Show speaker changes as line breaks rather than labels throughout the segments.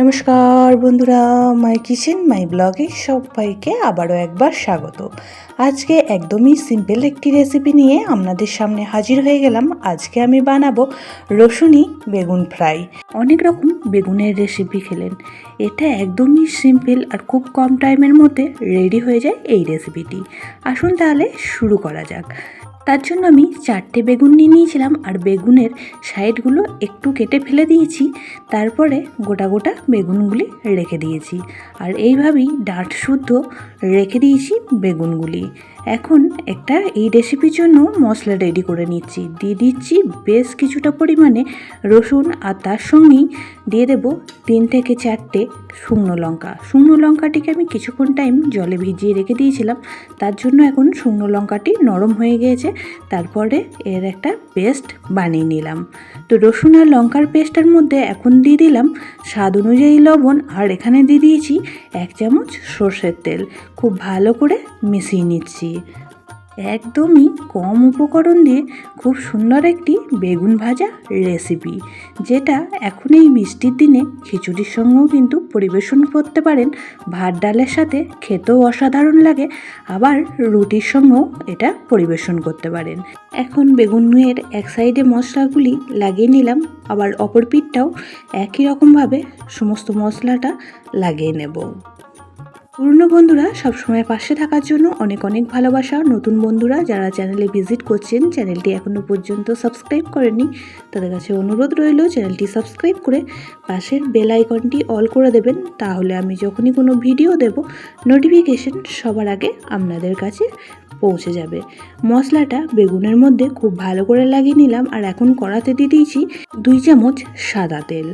নমস্কার বন্ধুরা মাই কিচেন মাই ব্লগে সবাইকে আবারও একবার স্বাগত। আজকে একদমই সিম্পল একটি রেসিপি নিয়ে আপনাদের সামনে হাজির হয়ে গেলাম। আজকে আমি বানাবো রসুনি বেগুন ফ্রাই। অনেক রকম বেগুনের রেসিপি খেলেন। এটা একদমই সিম্পল আর খুব কম টাইমের মধ্যে রেডি হয়ে যায় এই রেসিপিটি আসুন তাহলে শুরু করা যাক। তার জন্য আমি চারটে বেগুন নিয়ে নিয়েছিলাম আর বেগুনের সাইডগুলো একটু কেটে ফেলে দিয়েছি। তারপরে গোটা গোটা বেগুনগুলি রেখে দিয়েছি। আর এইভাবেই ডাঁট শুদ্ধ রেখে দিয়েছি বেগুনগুলি। এখন একটা এই রেসিপির জন্য মশলা রেডি করে নিচ্ছি। দিয়ে দিচ্ছি বেশ কিছুটা পরিমাণে রসুন আর তার সঙ্গেই দিয়ে দেব তিন থেকে চারটে শুকনো লঙ্কা। শুকনো লঙ্কাটিকে আমি কিছুক্ষণ টাইম জলে ভিজিয়ে রেখে দিয়েছিলাম। তার জন্য এখন শুকনো লঙ্কাটি নরম হয়ে গিয়েছে। তারপরে এর একটা পেস্ট বানিয়ে নিলাম। তো রসুন আর লঙ্কার পেস্টের মধ্যে এখন দিয়ে দিলাম স্বাদ অনুযায়ী লবণ আর এখানে দিয়ে দিয়েছি এক চামচ সর্ষের তেল। খুব ভালো করে মিশিয়ে নিচ্ছি। একদমই কম উপকরণ দিয়ে খুব সুন্দর একটি বেগুন ভাজা রেসিপি যেটা এখন এই বৃষ্টির দিনে খিচুড়ির সঙ্গেও কিন্তু পরিবেশন করতে পারেন। ভাত ডালের সাথে খেতেও অসাধারণ লাগে, আবার রুটির সঙ্গেও এটা পরিবেশন করতে পারেন। এখন বেগুনের এক সাইডে মশলাগুলি লাগিয়ে নিলাম, আবার অপর পিঠটাও একই রকমভাবে সমস্ত মশলাটা লাগিয়ে নেব। পুরনো বন্ধুরা সবসময় পাশে থাকার জন্য অনেক অনেক ভালোবাসা। নতুন বন্ধুরা যারা চ্যানেলে ভিজিট করছেন, চ্যানেলটি এখনও পর্যন্ত সাবস্ক্রাইব করেনি তাদের কাছে অনুরোধ রইল চ্যানেলটি সাবস্ক্রাইব করে পাশের বেল আইকনটি অল করে দেবেন। তাহলে আমি যখনই কোনো ভিডিও দেব, নোটিফিকেশন সবার আগে আপনাদের কাছে পৌঁছে যাবে। মশলাটা বেগুনের মধ্যে খুব ভালো করে লাগিয়ে নিলাম আর এখন কড়াতে দিয়ে দিয়েছি দুই চামচ সাদা তেল।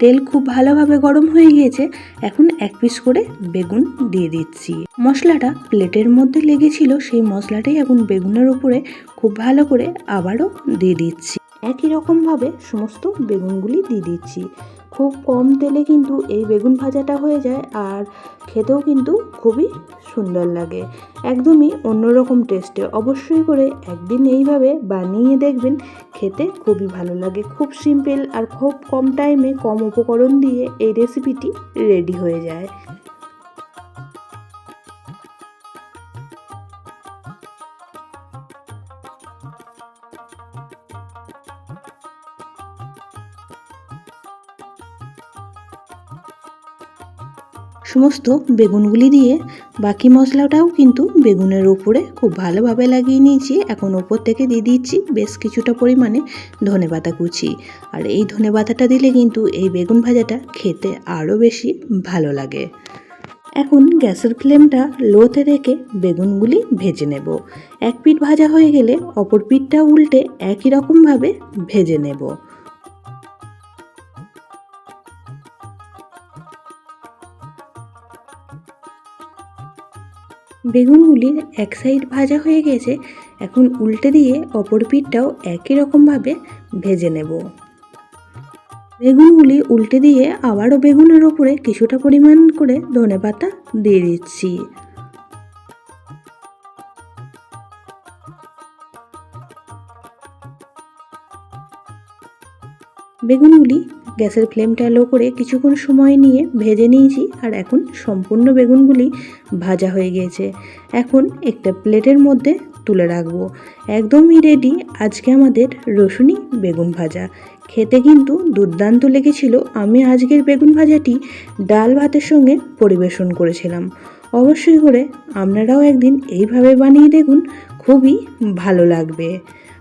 তেল খুব ভালোভাবে গরম হয়ে গিয়েছে, এখন এক পিস করে বেগুন দিয়ে দিচ্ছি। মশলাটা প্লেটের মধ্যে লেগেছিল, সেই মশলাটাই এখন বেগুনের উপরে খুব ভালো করে আবারও দিয়ে দিচ্ছি। একই রকমভাবে সমস্ত বেগুনগুলি দিয়ে দিচ্ছি। খুব কম তেলে কিন্তু এই বেগুন ভাজাটা হয়ে যায় আর খেতেও কিন্তু খুবই সুন্দর লাগে। একদমই অন্যরকম টেস্টে। অবশ্যই করে একদিন এইভাবে বানিয়ে দেখবেন, খেতে খুবই ভালো লাগে। খুব সিম্পল আর খুব কম টাইমে কম উপকরণ দিয়ে এই রেসিপিটি রেডি হয়ে যায়। সমস্ত বেগুনগুলি দিয়ে। বাকি মশলাটাও কিন্তু বেগুনের ওপরে খুব ভালোভাবে লাগিয়ে নিয়েছি। এখন ওপর থেকে দিয়ে দিচ্ছি বেশ কিছুটা পরিমাণে ধনে পাতা কুচি। আর এই ধনে পাতাটা দিলে কিন্তু এই বেগুন ভাজাটা খেতে আরও বেশি ভালো লাগে। এখন গ্যাসের ফ্লেমটা লোতে রেখে বেগুনগুলি ভেজে নেব। এক পিঠ ভাজা হয়ে গেলে অপর পিঠটা উল্টে একই রকমভাবে ভেজে নেব। বেগুনগুলির এক সাইড ভাজা হয়ে গেছে, এখন উল্টে দিয়ে অপর পিঠটাও একই রকমভাবে ভেজে নেব। বেগুনগুলি উল্টে দিয়ে আবারও বেগুনের ওপরে কিছুটা পরিমাণ করে ধনে পাতা দিয়ে দিচ্ছি। বেগুনগুলি গ্যাসের ফ্লেমটা লো করে কিছুক্ষণ সময় নিয়ে ভেজে নিয়েছি আর এখন সম্পূর্ণ বেগুনগুলি ভাজা হয়ে গিয়েছে। এখন একটা প্লেটের মধ্যে তুলে রাখব। একদমই রেডি আজকে আমাদের রসুনি বেগুন ভাজা। খেতে কিন্তু দুর্দান্ত লেগেছিল। আমি আজকের বেগুন ভাজাটি ডাল ভাতের সঙ্গে পরিবেশন করেছিলাম। অবশ্যই করে আপনারাও একদিন এইভাবে বানিয়ে দেখুন, খুবই ভালো লাগবে।